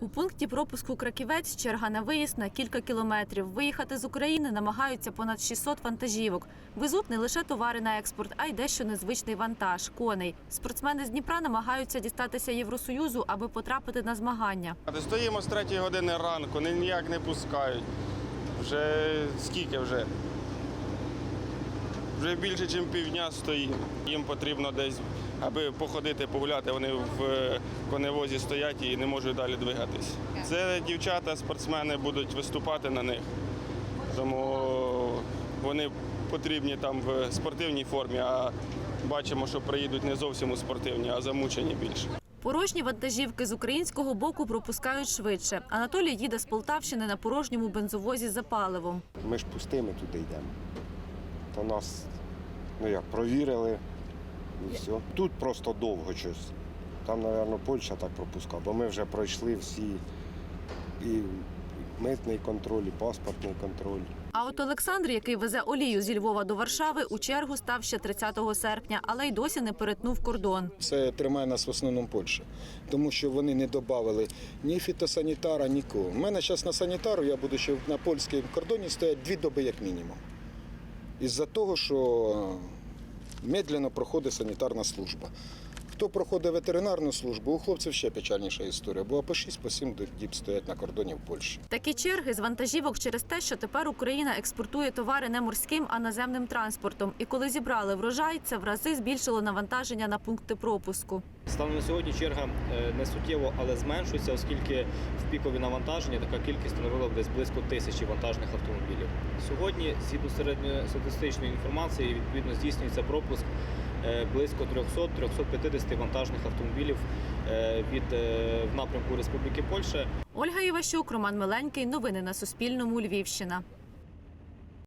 У пункті пропуску Краківець черга на виїзд на кілька кілометрів. Виїхати з України намагаються понад 600 вантажівок. Везуть не лише товари на експорт, а й дещо незвичний вантаж коней. Спортсмени з Дніпра намагаються дістатися Євросоюзу, аби потрапити на змагання. Стоїмо з 3 години ранку, ніяк не пускають. Вже скільки вже? Вже більше, ніж півдня стоїмо. Їм потрібно десь, аби походити, погуляти. Вони в е, коневозі стоять і не можуть далі двигатись. Це дівчата, спортсмени будуть виступати на них. Тому вони потрібні там в спортивній формі, а бачимо, що приїдуть не зовсім у спортивній, а замучені більше. Порожні вантажівки з українського боку пропускають швидше. Анатолій їде з Полтавщини на порожньому бензовозі за паливом. Ми ж пустими туди йдемо. То нас, ну як, провірили і все. Тут просто довго щось. Там, мабуть, Польща так пропускала, бо ми вже пройшли всі і митний контроль, і паспортний контроль. А от Олександр, який везе олію зі Львова до Варшави, у чергу став ще 30 серпня, але й досі не перетнув кордон. Це тримає нас в основному Польща, тому що вони не додали ні фітосанітара, нікого. У мене зараз на санітару, я буду ще на польському кордоні стоять дві доби як мінімум. Із-за того, що медленно проходить санітарна служба. Хто проходить ветеринарну службу, у хлопців ще печальніша історія, бо по 6-7 діб стоять на кордоні в Польщі. Такі черги з вантажівок через те, що тепер Україна експортує товари не морським, а наземним транспортом. І коли зібрали врожай, це в рази збільшило навантаження на пункти пропуску. Станом на сьогодні черга е, не суттєво, але зменшується, оскільки в пікові навантаження така кількість становила десь близько тисячі вантажних автомобілів. Сьогодні, згідно середньостатистичної інформації, відповідно здійснюється пропуск е, близько 300-350 вантажних автомобілів е, від е, в напрямку Республіки Польща. Ольга Іващук, Роман Миленький. Новини на Суспільному. Львівщина.